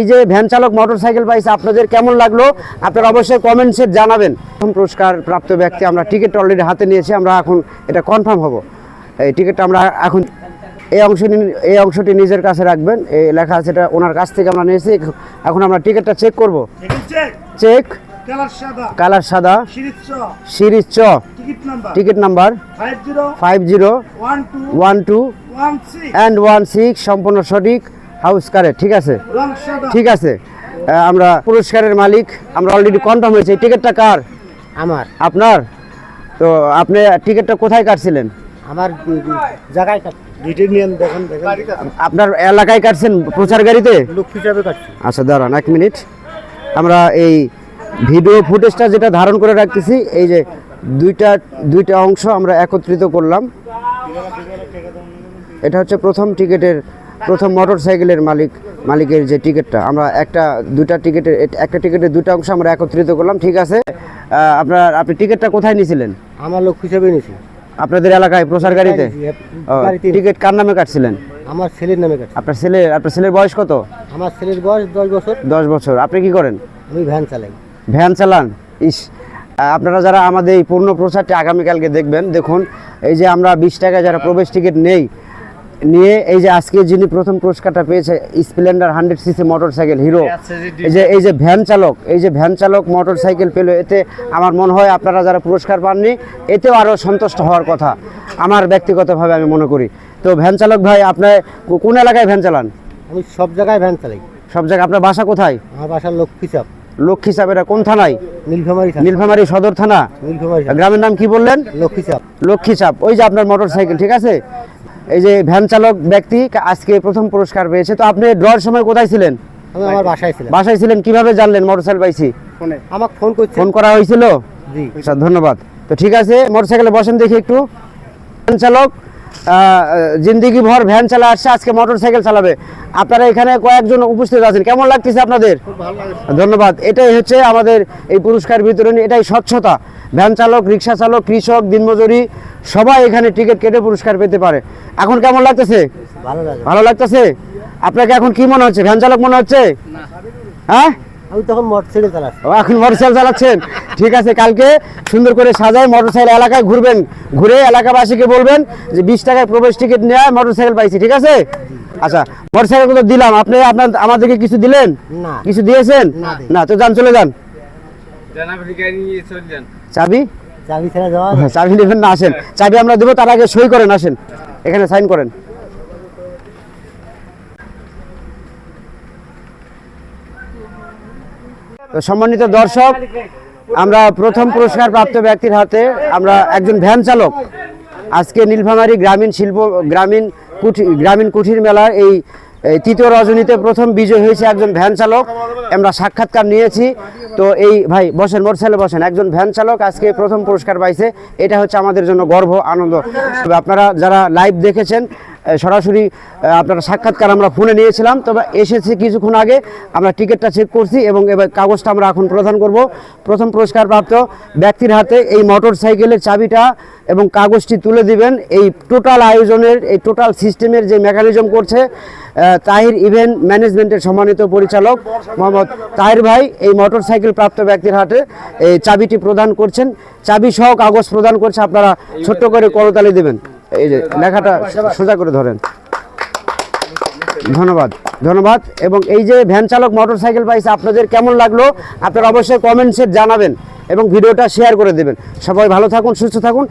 এই যে ভ্যান চালক মোটর সাইকেল পাইছে আপনাদের কেমন লাগল? আপনারা অবশ্যই কমেন্টসে জানাবেন। প্রথম পুরস্কার প্রাপ্ত ব্যক্তি আমরা টিকিট অলরেডি হাতে নিয়েছি আমরা এখন এটা কনফার্ম হব। এই টিকিটটা আমরা এখন এই অংশটি এই অংশটি নিজের কাছে রাখবেন। এই লেখা আছে এটা ওনার কাছ থেকে আমরা নিয়েছি। এখন আমরা টিকিটটা চেক করব। চেক কালার সাদা। সিরিজ চ ticket number five zero one two and one six সম্পূর্ণ সঠিক। হাউস কারে ঠিক আছে? ঠিক আছে। আমরা পুরস্কারের মালিক আমরা অলরেডি কনফার্ম হয়েছে। এই টিকিটটা কার? আমার। আপনার? তো আপনি টিকিটটা কোথায় কাটছিলেন? আমার জায়গায় আপনার এলাকায় কাটছেন প্রচার গাড়িতে? লোক হিসাবে কাটছি। আচ্ছা দাঁড়ান এক মিনিট। আমরা এই ভিডিও ফুটেজটা যেটা ধারণ করে রাখতেছি এই যে দুইটা দুইটা অংশ আমরা একত্রিত করলাম। এটা হচ্ছে প্রথম টিকিটের প্রথম মোটর সাইকেলের মালিক মালিকের যে টিকিটটা আমরা একটা দুটা টিকিটের একটা টিকিটের দুটা অংশ আমরা একত্রিত করলাম ঠিক আছে? আপনার আপনি টিকিটটা কোথায় নিয়েছিলেন আমার লোক হিসাবে নিছি। আপনাদের এলাকায় প্রচার গাড়িতে। টিকিট কার নামে কাটছিলেন? আমার ছেলের নামে কাটছি। আপনার ছেলে আপনার ছেলের বয়স কত? আমার ছেলের বয়স দশ বছর। দশ বছর। আপনি কি করেন? আমি ভ্যান চালাই। ভ্যান চালান? ইস। আপনারা যারা আমাদের এই পূর্ণ প্রচারটি আগামীকালকে দেখবেন দেখুন এই যে আমরা বিশ টাকায় যারা প্রবেশ টিকিট নেই নিয়ে এই যে আজকে যিনি প্রথম পুরস্কারটা পেয়েছে Splendor hundred CC motorcycle Hero এই যে এই যে ভ্যান চালক এই যে ভ্যান চালক মোটর সাইকেল পেল এতে আমার মনে হয় আপনারা যারা পুরস্কার পাননি এতেও আরও সন্তুষ্ট হওয়ার কথা। আমার ব্যক্তিগতভাবে আমি মনে করি। তো ভ্যান চালক ভাই আপনার কোন এলাকায় ভ্যান চালান? আমি সব জায়গায় ভ্যান চালাই। সব জায়গায় আপনার বাসা কোথায়? আমার বাসার লোক হিসাব লক্ষ্মী সাহেব এটা কোন থানায়? নীলফামারি থানা। নীলফামারী সদর থানা? নীলফামারি গ্রামের নাম কি বললেন? লোক হিসাব লক্ষ্মী চাপ ওই যে আপনার মোটর সাইকেল ঠিক আছে? এই যে ভ্যান চালক ব্যক্তি আজকে প্রথম পুরস্কার পেয়েছে। তো আপনি ড্রয়ের সময় কোথায় ছিলেন? আমি আমার বাসায় ছিলাম। বাসায় ছিলেন কীভাবে জানলেন মোটর সাইকেল পাইছি আমাকে ফোন করছে। ফোন করা হয়েছিল? জি। আচ্ছা ধন্যবাদ। তো ঠিক আছে মোটর সাইকেলে বসেন দেখি একটু। ভ্যান চালক জিন্দিগি ভর ভ্যান চালা আসছে আজকে মোটর সাইকেল চালাবে। আপনারা এখানে কয়েকজন উপস্থিত আছেন। কেমন লাগতেছে আপনাদের? ধন্যবাদ। এটাই হচ্ছে আমাদের এই পুরস্কার বিতরণী এটাই স্বচ্ছতা। ভ্যান চালক রিক্সা চালক কৃষক দিনমজুরি সবাই এখানে টিকিট কেটে পুরস্কার পেতে পারে। এখন কেমন লাগতেছে? ভালো লাগতেছে? আপনাকে এখন কি মনে হচ্ছে? ভ্যান চালক মনে হচ্ছে? হ্যাঁ? আমি তখন মোটরসাইকেল চালাচ্ছি। ও এখন মোটরসাইকেল চালাচ্ছেন? ঠিক আছে কালকে সুন্দর করে সাজায় মোটরসাইকেল এলাকায় ঘুরবেন। ঘুরে এলাকাবাসীকে বলবেন যে বিশ টাকায় প্রবেশ টিকিট নেওয়া মোটরসাইকেল পাইছি ঠিক আছে? আচ্ছা মোটরসাইকেল তো দিলাম? আপনি আপনার আমাদেরকে কিছু দিলেন? না। কিছু দিয়েছেন? না তো যান চলে যান। চাবি? চাবি ছেড়ে যাওয়া হ্যাঁ, চাবি নেবেন না আসেন। চাবি আমরা দেবো তার আগে সই করেন আসেন। এখানে সাইন করেন। সম্মানিত দর্শক, আমরা প্রথম পুরস্কার প্রাপ্ত ব্যক্তির হাতে আমরা একজন ভ্যান চালক। আজকে নীলফামারী গ্রামীণ শিল্প, গ্রামীণ কুঠি, গ্রামীণ কুঠির মেলার এই এই তৃতীয় রজনীতে প্রথম বিজয় হয়েছে একজন ভ্যান চালক। আমরা সাক্ষাৎকার নিয়েছি। তো এই ভাই বসেন মোটরসাইকেলে বসেন। একজন ভ্যান চালক আজকে প্রথম পুরস্কার পাইছে। এটা হচ্ছে আমাদের জন্য গর্ব, আনন্দ। আপনারা যারা লাইভ দেখেছেন সরাসরি আপনারা সাক্ষাৎকার আমরা ফোনে নিয়েছিলাম, তবে এসেছে কিছুক্ষণ আগে। আমরা টিকিটটা চেক করছি এবং এবার কাগজটা আমরা এখন প্রদান করব। প্রথম পুরস্কার প্রাপ্ত ব্যক্তির হাতে এই মোটর সাইকেলের চাবিটা এবং কাগজটি তুলে দিবেন। এই টোটাল আয়োজনের, এই টোটাল সিস্টেমের যে মেকানিজম করছে তাহির ইভেন্ট ম্যানেজমেন্টের সম্মানিত পরিচালক মোহাম্মদ তাহির ভাই, এই মোটর সাইকেল প্রাপ্ত ব্যক্তির হাতে এই চাবিটি প্রদান করছেন। চাবি সহ কাগজ প্রদান করছে, আপনারা ছোট্ট করে করতালি দেবেন। এই যে লেখাটা সোজা করে ধরেন। ধন্যবাদ ধন্যবাদ। এবং এই যে ভ্যান চালক মোটর সাইকেল পাইছে, আপনাদের কেমন লাগল? আপনারা অবশ্যই কমেন্টসে জানাবেন এবং ভিডিওটা শেয়ার করে দেবেন। সবাই ভালো থাকুন, সুস্থ থাকুন।